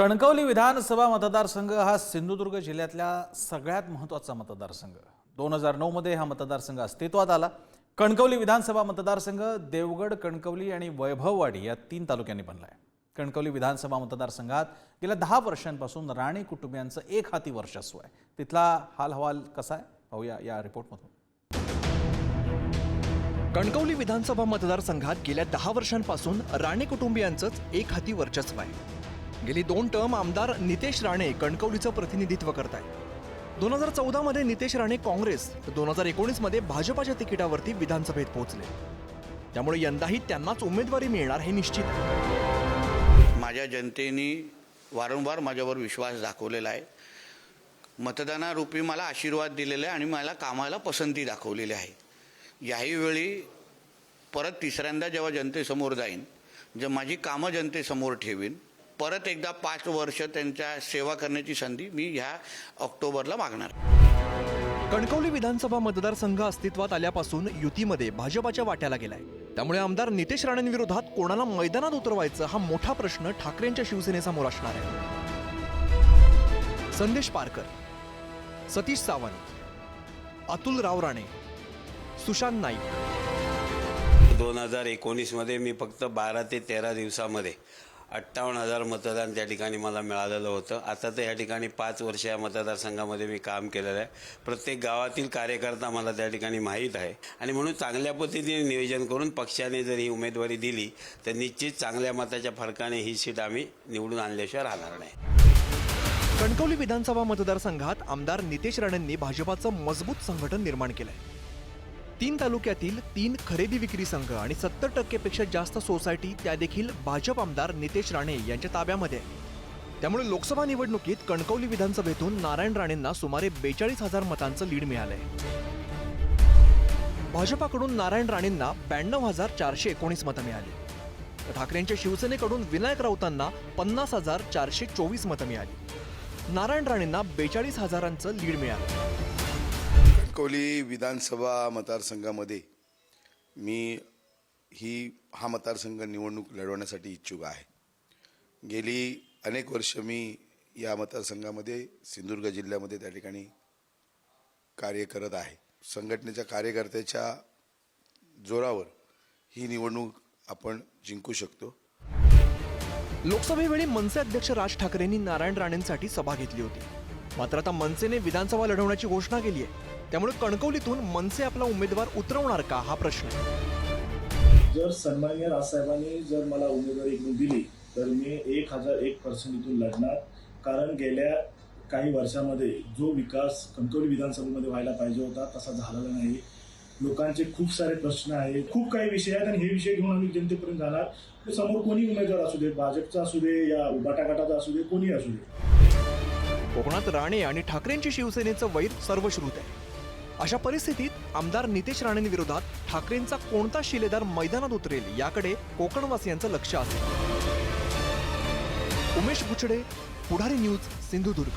कणकवली विधानसभा मतदारसंघ हा सिंधुदुर्ग जिल्ह्यातल्या सगळ्यात महत्त्वाचा मतदारसंघ. दोन हजार नऊमध्ये हा मतदारसंघ अस्तित्वात आला. कणकवली विधानसभा मतदारसंघ देवगड कणकवली आणि वैभववाडी या तीन तालुक्यांनी बनला आहे कणकवली विधानसभा मतदारसंघात गेल्या दहा वर्षांपासून राणे कुटुंबियांचं एक हाती वर्चस्व आहे. तिथला हाल हवाल कसा आहे? पाहूया या रिपोर्टमधून. कणकवली विधानसभा मतदारसंघात गेल्या दहा वर्षांपासून राणे कुटुंबियांचंच एक हाती वर्चस्व आहे. गेली दोन टर्म आमदार नितेश राणे कणकवलीचं प्रतिनिधित्व करत आहेत दोन हजार चौदामध्ये नितेश राणे काँग्रेस तर दोन हजार एकोणीसमध्ये भाजपाच्या तिकिटावरती विधानसभेत पोहोचले. त्यामुळे यंदाही त्यांनाच उमेदवारी मिळणार हे निश्चित. आहे माझ्या जनतेने वारंवार माझ्यावर विश्वास दाखवलेला आहे. मतदानारूपी मला आशीर्वाद दिलेला आहे आणि मला कामाला पसंती दाखवलेली आहे. याही वेळी परत तिसऱ्यांदा जेव्हा जनतेसमोर जाईन जे माझी कामं जनतेसमोर ठेवीन परत एकदा पाच वर्ष त्यांच्या सेवा करण्याची संधी मी ह्या ऑक्टोबरला मागणार. कणकवली विधानसभा मतदारसंघ अस्तित्वात आल्यापासून युतीमध्ये भाजपाच्या वाट्याला गेलाय. त्यामुळे आमदार नितेश राणेंविरोधात कोणाला मैदानात उतरवायचं हा मोठा प्रश्न ठाकरेंच्या शिवसेनेसमोर असणार आहे. संदेश पारकर सतीश सावंत अतुल राव राणे सुशांत नाईक. दोन हजार एकोणीसमध्ये मी फक्त बारा ते तेरा दिवसामध्ये अठ्ठावन्न हजार मतदान त्या ठिकाणी मला मिळालेलं होतं. आता तर या ठिकाणी पाच वर्ष या मतदारसंघामध्ये मी काम केलेलं आहे. प्रत्येक गावातील कार्यकर्ता मला त्या ठिकाणी माहीत आहे. आणि म्हणून चांगल्या पद्धतीने नियोजन करून पक्षाने जर ही उमेदवारी दिली तर निश्चित चांगल्या मताच्या फरकाने ही सीट आम्ही निवडून आणल्याशिवाय राहणार नाही. कणकवली विधानसभा मतदारसंघात आमदार नितेश राणेंनी भाजपाचं मजबूत संघटन निर्माण केलं आहे तीन तालुक्यातील तीन खरेदी विक्री संघ आणि सत्तर टक्केपेक्षा जास्त सोसायटी त्या देखील भाजप आमदार नितेश राणे यांच्या ताब्यामध्ये. त्यामुळे लोकसभा निवडणुकीत कणकवली विधानसभेतून नारायण राणेंना सुमारे बेचाळीस हजार मतांचं लीड मिळालंय. भाजपाकडून नारायण राणेंना ब्याण्णव हजार चारशे एकोणीस मतं मिळाली. तर ठाकरेंच्या शिवसेनेकडून विनायक राऊतांना पन्नास हजार चारशे चोवीस मतं मिळाली. नारायण राणेंना बेचाळीस हजारांचं लीड मिळालं. कणकवली विधानसभा मतदारसंघामध्ये मी ही हा मतदारसंघ निवडणूक लढवण्यासाठी इच्छुक आहे. गेली अनेक वर्ष मी या मतदारसंघामध्ये सिंधुदुर्ग जिल्ह्यामध्ये त्या ठिकाणी कार्य करत आहे. संघटनेच्या कार्यकर्त्याच्या जोरावर ही निवडणूक आपण जिंकू शकतो. लोकसभेवेळी मनसे अध्यक्ष राज ठाकरेंनी नारायण राणेंसाठी सभा घेतली होती. मात्र आता मनसेने विधानसभा लढवण्याची घोषणा केली आहे. त्यामुळे कणकवलीतून मनसे आपला उमेदवार उतरवणार का? हा प्रश्न जर सन्माननीय राजसाहेबांनी जर मला उमेदवारी इकडून दिली तर मी एक हजार एक पर्सेंट इथून लढणार. कारण गेल्या काही वर्षामध्ये जो विकास कणकवली विधानसभेमध्ये व्हायला पाहिजे होता तसा झालेला नाही. लोकांचे खूप सारे प्रश्न आहेत. खूप काही विषय आहेत आणि हे विषय घेऊन आम्ही जनतेपर्यंत जाणार. ते समोर कोणी उमेदवार असू दे भाजपचा असू दे या उबाटा गटाचा असू दे कोणी असू दे. कोकणात राणे आणि ठाकरेंची शिवसेनेचं वैर सर्वश्रुत आहे. अशा परिस्थितीत आमदार नितेश राणेंविरोधात ठाकरेंचा कोणता शिलेदार मैदानात उतरेल याकडे कोकणवासियांचं लक्ष असेल उमेश बुचडे पुढारी न्यूज सिंधुदुर्ग.